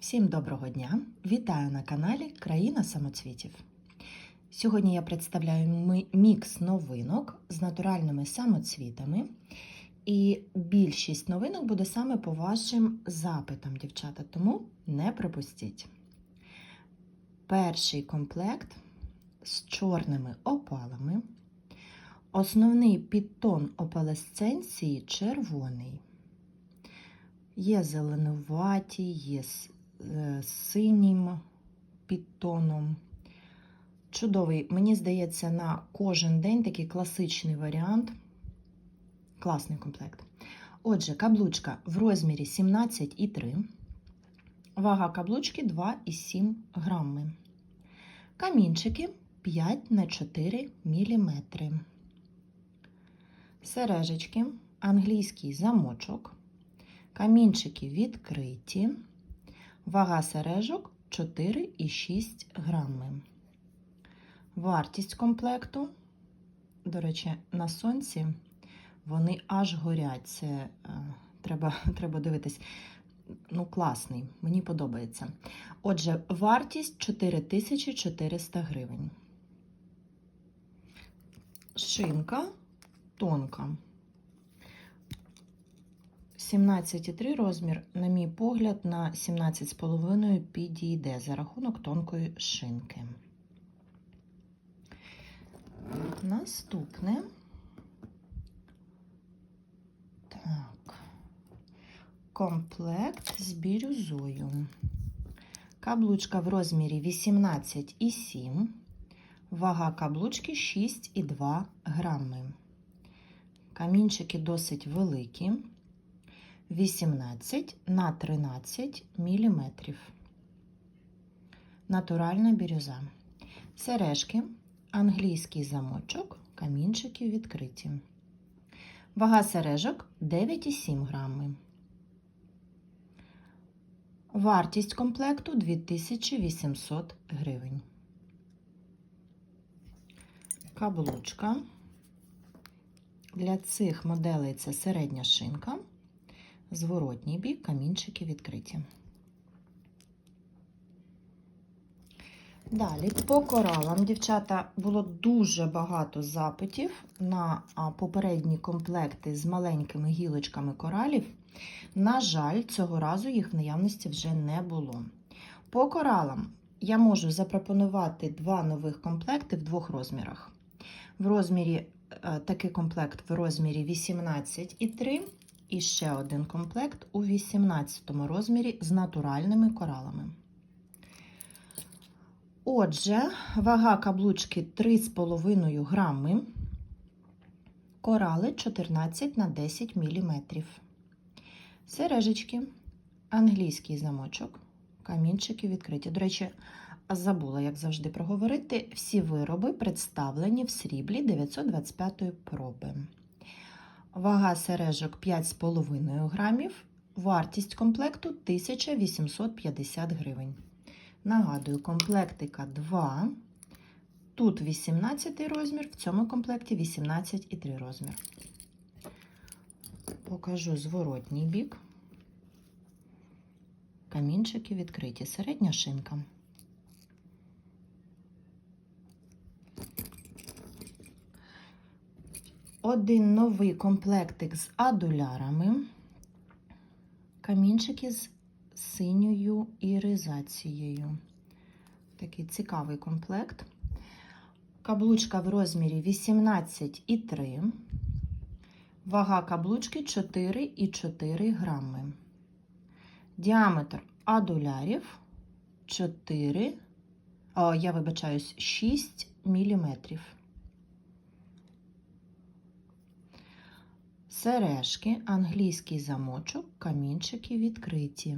Всім доброго дня! Вітаю на каналі Країна самоцвітів. Сьогодні я представляю мікс новинок з натуральними самоцвітами. І більшість новинок буде саме по вашим запитам, дівчата, тому не пропустіть. Перший комплект з чорними опалами. Основний підтон опалесценції червоний. Є зеленуваті, є синім підтоном. Чудовий, мені здається, на кожен день такий класичний варіант. Класний комплект. Отже, каблучка в розмірі 17,3. Вага каблучки 2,7 грами. Камінчики 5 на 4 міліметри. Сережечки, англійський замочок. Камінчики відкриті. Вага сережок 4,6 грами. Вартість комплекту, до речі, на сонці вони аж горять. Це треба, треба дивитись. Ну, класний, мені подобається. Отже, вартість 4400 гривень. Шинка тонка. 17,3 розмір, на мій погляд, на 17,5 підійде за рахунок тонкої шинки. Наступне. Так. Комплект з бірюзою. Каблучка в розмірі 18,7. Вага каблучки 6,2 грами. Камінчики досить великі. 18 на 13 міліметрів. Натуральна бірюза. Сережки, англійський замочок, камінчики відкриті. Вага сережок 9,7 грами. Вартість комплекту 2800 гривень. Каблучка. Для цих моделей це середня шинка. Зворотній бік, камінчики відкриті. Далі, по коралам, дівчата, було дуже багато запитів на попередні комплекти з маленькими гілочками коралів. На жаль, цього разу їх в наявності вже не було. По коралам я можу запропонувати два нових комплекти в двох розмірах. В розмірі е, такий комплект в розмірі 18,3 і ще один комплект у 18 розмірі з натуральними коралами. Отже, вага каблучки 3,5 грами, корали 14 на 10 мм. Сережечки, англійський замочок, камінчики відкриті. До речі, забула, як завжди, проговорити. Всі вироби представлені в сріблі 925 проби. Вага сережок 5,5 грамів. Вартість комплекту 1850 гривень. Нагадую, комплектика 2. Тут 18 розмір, в цьому комплекті 18,3 розмір. Покажу зворотній бік. Камінчики відкриті. Середня шинка. Один новий комплектик з адулярами. Камінчики з синьою іризацією. Такий цікавий комплект. Каблучка в розмірі 18,3. Вага каблучки 4,4 грами. Діаметр адулярів 4, о, я вибачаюсь, 6 міліметрів. Сережки, англійський замочок, камінчики відкриті.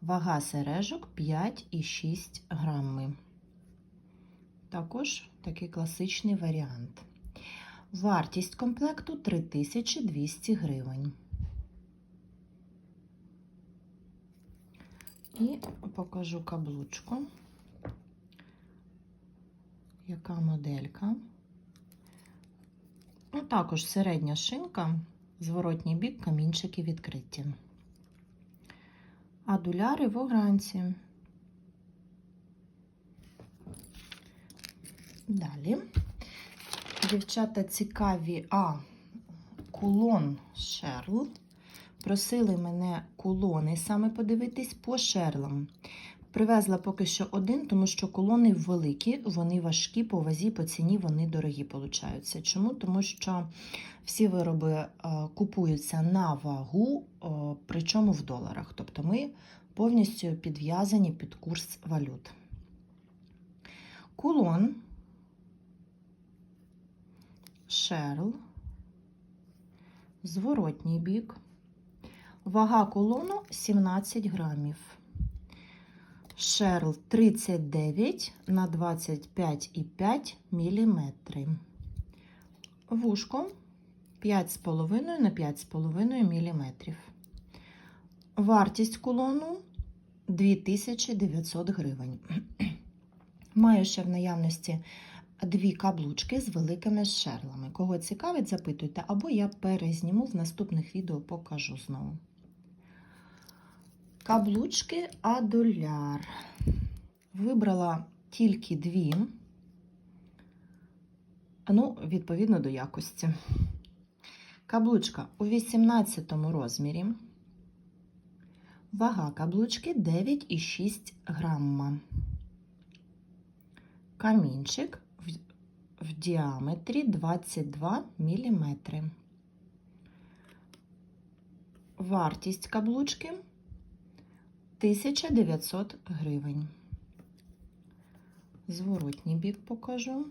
Вага сережок 5,6 грами. Також такий класичний варіант. Вартість комплекту 3200 гривень. І покажу каблучку. Яка моделька? Також середня шинка, зворотній бік, камінчики відкриті. Адуляри в огранці. Далі. Дівчата цікаві, а кулон шерл. Просили мене кулони саме подивитись по шерлам. Привезла поки що один, тому що колони великі, вони важкі по вазі, по ціні вони дорогі получаються. Чому? Тому що всі вироби е, купуються на вагу, е, причому в доларах. Тобто ми повністю підв'язані під курс валют. Кулон, шерл, зворотній бік. Вага кулону 17 грамів. Шерл 39 на 25,5 мм. Вушко 5,5 на 5,5 мм. Вартість кулону 2900 гривень. Маю ще в наявності дві каблучки з великими шерлами. Кого цікавить, запитуйте, або я перезніму в наступних відео покажу знову. Каблучки Адуляр. Вибрала тільки дві, ну, відповідно до якості. Каблучка у 18 розмірі. Вага каблучки 9,6 грамма. Камінчик в, діаметрі 22 мм. Вартість каблучки 1900 гривень. Зворотній бік покажу.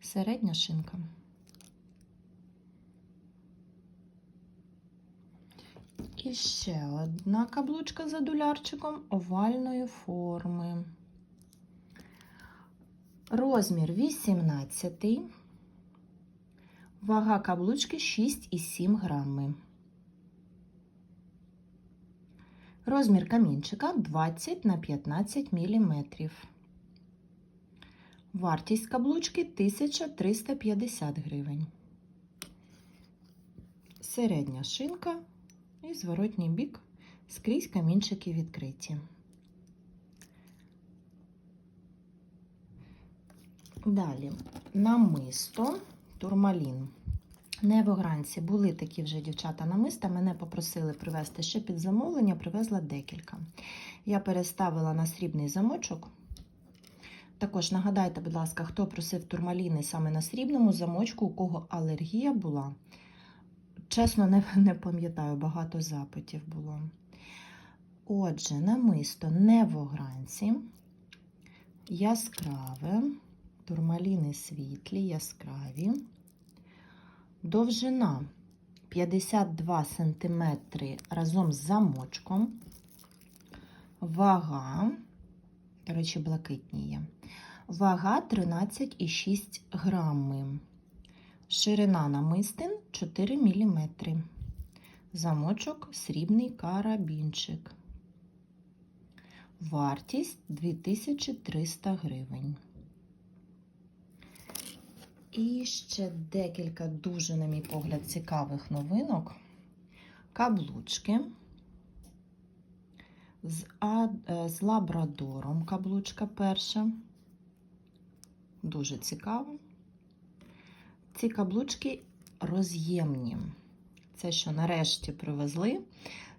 Середня шинка. І ще одна каблучка за дулярчиком овальної форми. Розмір 18. Вага каблучки 6,7 грами. Розмір камінчика 20 на 15 мм. Вартість каблучки 1350 гривень. Середня шинка і зворотній бік скрізь камінчики відкриті. Далі намисто турмалін. Не в огранці були такі вже дівчата намиста. Мене попросили привезти ще під замовлення, привезла декілька. Я переставила на срібний замочок. Також нагадайте, будь ласка, хто просив турмаліни саме на срібному замочку, у кого алергія була. Чесно, не, не пам'ятаю, багато запитів було. Отже, намисто не в огранці, яскраве, турмаліни світлі, яскраві. Довжина 52 см разом з замочком. Вага, до речі, блакитні є. Вага 13,6 грами. Ширина намистин 4 мм. Замочок срібний карабінчик. Вартість 2300 гривень. І ще декілька дуже, на мій погляд, цікавих новинок. Каблучки з, а, е, з лабрадором каблучка перша. Дуже цікаво. Ці каблучки роз'ємні. Це, що нарешті привезли,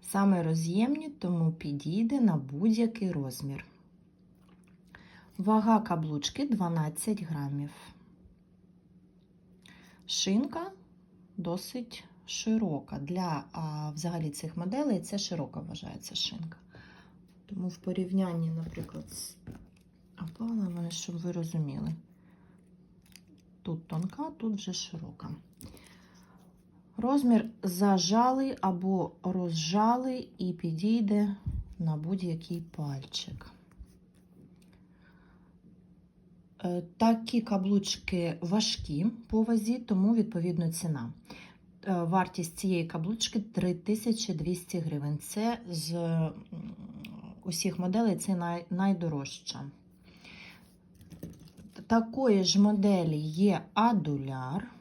саме роз'ємні, тому підійде на будь-який розмір. Вага каблучки 12 грамів. Шинка досить широка. Для а, взагалі цих моделей це широка вважається шинка. Тому в порівнянні, наприклад, з опалами, щоб ви розуміли, тут тонка, тут вже широка. Розмір зажалий або розжалий і підійде на будь-який пальчик. Е, Такі каблучки важкі по вазі, тому відповідно ціна. Е, Вартість цієї каблучки 3200 гривень. Це з усіх моделей це найдорожча. Такої ж моделі є адуляр.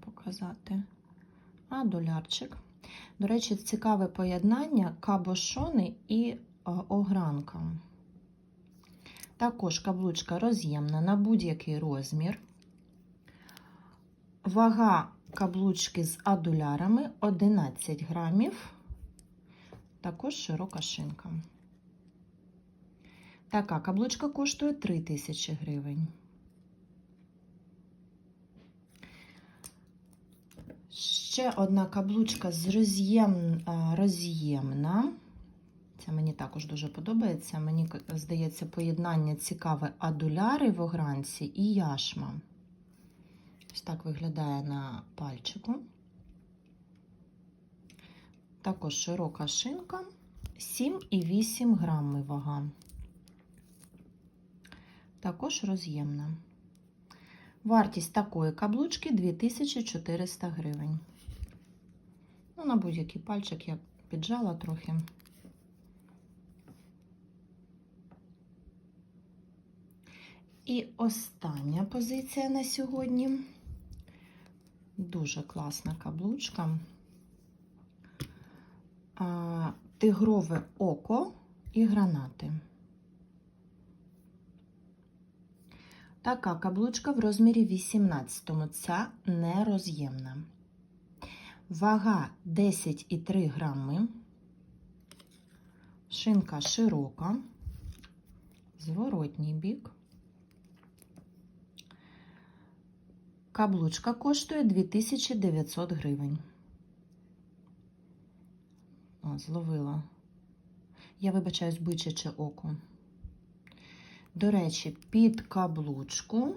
Показати. Адулярчик. До речі, цікаве поєднання кабошони і е, огранка. Також каблучка роз'ємна на будь-який розмір. Вага каблучки з адулярами 11 грамів. Також широка шинка. Така каблучка коштує 3000 гривень. Ще одна каблучка з а, роз'ємна. Це мені також дуже подобається. Мені здається, поєднання цікаве адуляри в огранці і яшма. Ось так виглядає на пальчику. Також широка шинка, 7,8 грами вага. Також роз'ємна. Вартість такої каблучки 2400 гривень. Ну, на будь-який пальчик я піджала трохи. І остання позиція на сьогодні. Дуже класна каблучка. А, Тигрове око і гранати. Така каблучка в розмірі 18, ця нероз'ємна. Вага 10,3 грами. Шинка широка, зворотній бік. Каблучка коштує 2900 гривень. О, зловила. Я вибачаюсь, бичаче око. До речі, під каблучку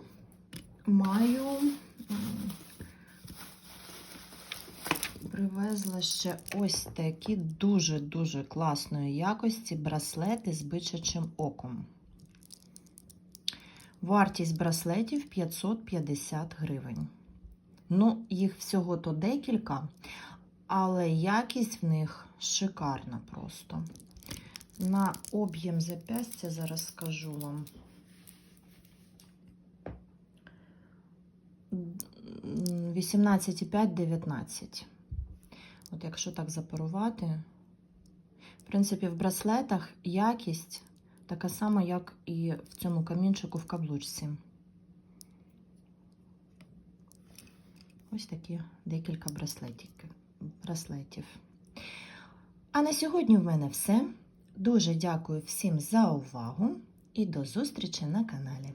маю привезла ще ось такі дуже-дуже класної якості браслети з бичачим оком. Вартість браслетів 550 гривень. Ну, їх всього-то декілька, але якість в них шикарна просто. На об'єм запястя зараз скажу вам. 18,5-19. От якщо так запарувати, в принципі, в браслетах якість така сама, як і в цьому камінчику в каблучці. Ось такі декілька браслетів. А на сьогодні в мене все. Дуже дякую всім за увагу і до зустрічі на каналі.